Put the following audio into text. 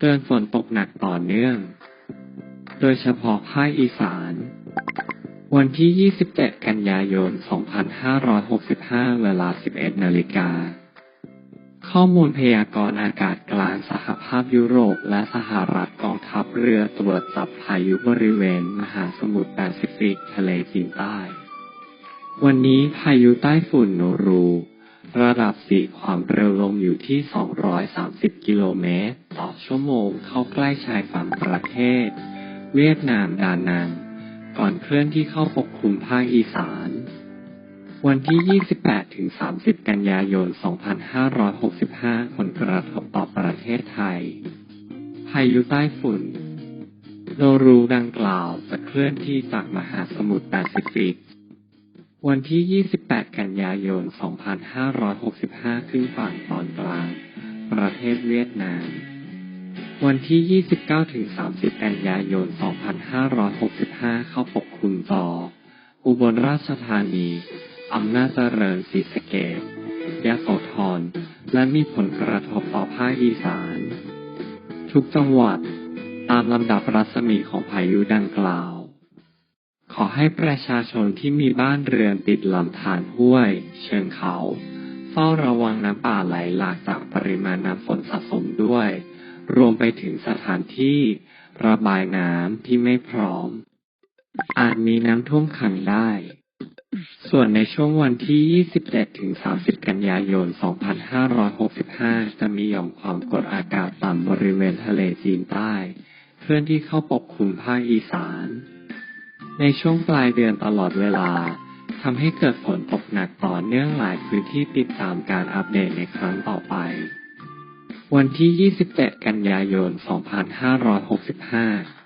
เตือนฝนตกหนักต่อเนื่อง โดยเฉพาะภาคอีสาน วันที่ 27 กันยายน 2565 เวลา 11 นาฬิกา ข้อมูลพยากรณ์อากาศกลางสหภาพยุโรปและสหรัฐกองทัพเรือตรวจจับพายุบริเวณมหาสมุทรแปซิฟิกทะเลจีนใต้ วันนี้พายุใต้ฝุ่นโนรู ระดับสีความเร็วลมอยู่ที่ 230 กิโลเมตร ต่อชั่วโมงเข้าใกล้ชายฝั่งประเทศ เวียดนามดานัง ก่อนเคลื่อนที่เข้าปกคลุมภาคอีสาน วันที่ 28 ถึง 30 กันยายน 2565 ผลกระทบต่อประเทศไทย พายุใต้ฝุ่น โนรูดังกล่าวจะเคลื่อนที่จากมหาสมุทรแปซิฟิก วันที่ 28 กันยายน 2565 ขึ้นฝั่งตอนกลาง ประเทศเวียดนาม วันที่ 29-30 กันยายน 2565 เข้าปกคลุมต่ออุบลราชธานี อำนาจเจริญศรีสะเกษยะโสธร และมีผลกระทบต่อภาคอีสาน ทุกจังหวัด ตามลำดับรัศมีของพายุดังกล่าว ขอให้ประชาชนที่มีบ้านเรือนติดลำธารห้วย เชิงเขา เฝ้าระวังน้ำป่าไหลหลากจากปริมาณน้ำฝนสะสมด้วย รวมไปถึงสถานที่ระบายน้ำที่ไม่พร้อม อาจมีน้ำท่วมขังได้ ส่วนในช่วงวันที่ 27 ถึง 30 กันยายน 2565 จะมีหย่อมความกดอากาศต่ำบริเวณทะเลจีนใต้ เคลื่อนที่เข้าปกคลุมภาคอีสาน ในช่วงปลายเดือนตลอดเวลาทำให้เกิดฝนตกหนักต่อเนื่องหลายพื้นที่ติดตามการอัปเดตในครั้งต่อไป วันที่ 27 กันยายน 2565